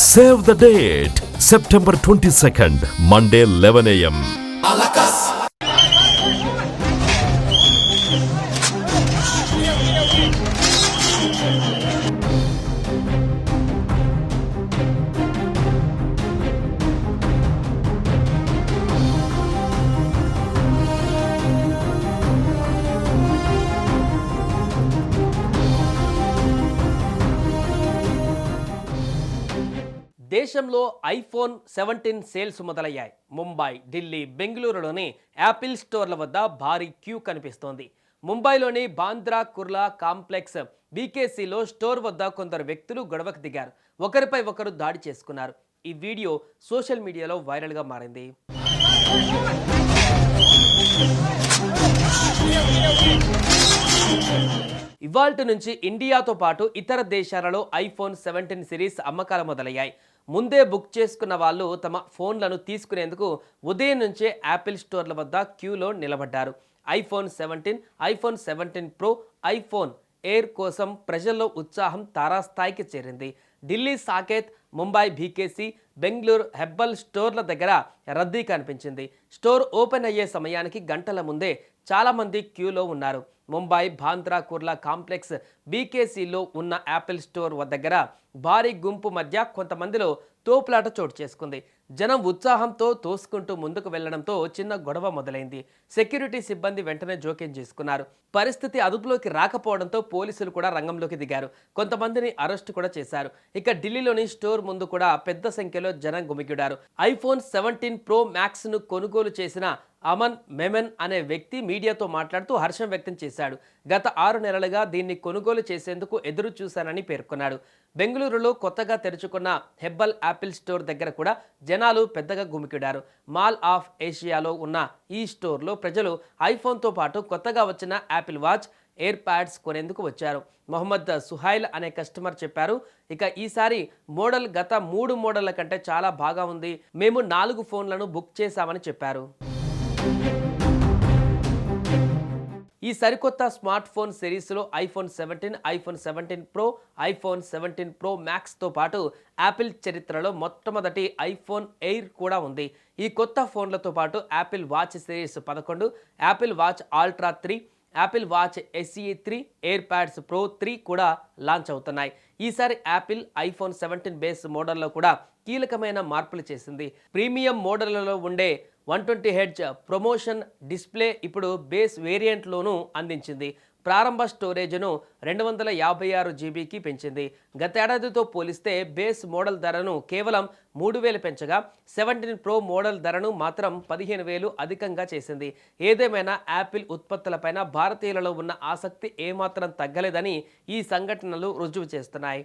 Save the date September twenty second Monday eleven A M దేశంలో iPhone seventeen sales మొదలయ్యాయి. ముంబై ఢిల్లీ బెంగళూరులోని Apple స్టోర్ల వద్ద భారీ క్యూ కనిపిస్తోంది. ముంబైలోని బాంద్రా కుర్లా కాంప్లెక్స్ బీకేసీలో స్టోర్ వద్ద కొందరు వ్యక్తులు గొడవకు దిగారు. ఒకరిపై ఒకరు దాడి చేసుకున్నారు. ఈ వీడియో సోషల్ మీడియాలో వైరల్గా మారింది. ఇవాల్టి నుంచి ఇండియాతో పాటు ఇతర దేశాలలో ఐఫోన్ సెవెంటీన్ సిరీస్ అమ్మకాలు మొదలయ్యాయి. ముందే బుక్ చేసుకున్న వాళ్ళు తమ ఫోన్లను తీసుకునేందుకు ఉదయం నుంచే యాపిల్ స్టోర్ల వద్ద క్యూలో నిలబడ్డారు. IPhone seventeen iPhone seventeen pro iPhone air కోసం ప్రజల్లో ఉత్సాహం తారాస్థాయికి చేరింది. ఢిల్లీ సాకేత్ ముంబై బీకేసీ బెంగళూరు హెబ్బల్ స్టోర్ల దగ్గర రద్దీ కనిపించింది. స్టోర్ ఓపెన్ అయ్యే సమయానికి గంటల ముందే చాలామంది క్యూలో ఉన్నారు. ముంబై భాంద్రా కుర్లా కాంప్లెక్స్ బీకేసీలో ఉన్న యాపిల్ స్టోర్ దగ్గర భారీ గుంపు మధ్య కొంతమందిలో తోపులాట చోటు చేసుకుంది. జనం ఉత్సాహంతో తోసుకుంటూ ముందుకు వెళ్ళడంతో చిన్న గొడవ మొదలైంది. సెక్యూరిటీ సిబ్బంది వెంటనే జోక్యం చేసుకున్నారు. పరిస్థితి అదుపులోకి రాకపోవడంతో పోలీసులు కూడా రంగంలోకి దిగారు. కొంతమందిని అరెస్టు కూడా చేశారు. ఇక ఢిల్లీలోని స్టోర్ ముందు కూడా పెద్ద సంఖ్యలో జనం గుమిగిడారు. ఐఫోన్ సెవెంటీన్ ప్రో మ్యాక్స్ను కొనుగోలు చేసిన అమన్ మెమెన్ అనే వ్యక్తి మీడియాతో మాట్లాడుతూ హర్షం వ్యక్తం చేశాడు. గత ఆరు నెలలుగా దీన్ని కొనుగోలు చేసేందుకు ఎదురు చూశానని పేర్కొన్నాడు. బెంగళూరులో కొత్తగా తెరుచుకున్న హెబ్బల్ యాపిల్ స్టోర్ దగ్గర కూడా జనాలు పెద్దగా గుమికిడారు. మాల్ ఆఫ్ ఏషియాలో ఉన్న ఈ స్టోర్లో ప్రజలు ఐఫోన్తో పాటు కొత్తగా వచ్చిన యాపిల్ వాచ్ ఎయిర్ ప్యాడ్స్ కొనేందుకు వచ్చారు. మొహమ్మద్ సుహైల్ అనే కస్టమర్ చెప్పారు ఇక ఈసారి మోడల్ గత మూడు మోడళ్ళ కంటే చాలా బాగా ఉంది. మేము నాలుగు ఫోన్లను బుక్ చేశామని చెప్పారు. ఈ సరికొత్త స్మార్ట్ ఫోన్ సిరీస్లో iPhone seventeen iPhone seventeen Pro iPhone seventeen Pro మ్యాక్స్తో పాటు యాపిల్ చరిత్రలో మొట్టమొదటి ఐఫోన్ ఎయిర్ కూడా ఉంది. ఈ కొత్త ఫోన్లతో పాటు యాపిల్ వాచ్ సిరీస్ పదకొండు Apple Watch Ultra three Apple Watch SE three AirPods Pro three కూడా లాంచ్ అవుతున్నాయి. ఈసారి యాపిల్ ఐఫోన్ సెవెంటీన్ బేస్ మోడల్లో కూడా కీలకమైన మార్పులు చేసింది. ప్రీమియం మోడళ్ళలో ఉండే one twenty hertz ProMotion display ఇప్పుడు బేస్ వేరియంట్లోనూ అందించింది. ప్రారంభ స్టోరేజ్ను రెండు వందల యాభై ఆరు జీబీకి పెంచింది. గతేడాదితో పోలిస్తే బేస్ మోడల్ ధరను కేవలం మూడు వేలు పెంచగా సెవెంటీన్ ప్రో మోడల్ ధరను మాత్రం పదిహేను వేలు అధికంగా చేసింది. ఏదేమైనా యాపిల్ ఉత్పత్తులపైన భారతీయులలో ఉన్న ఆసక్తి ఏమాత్రం తగ్గలేదని ఈ సంఘటనలు రుజువు చేస్తున్నాయి.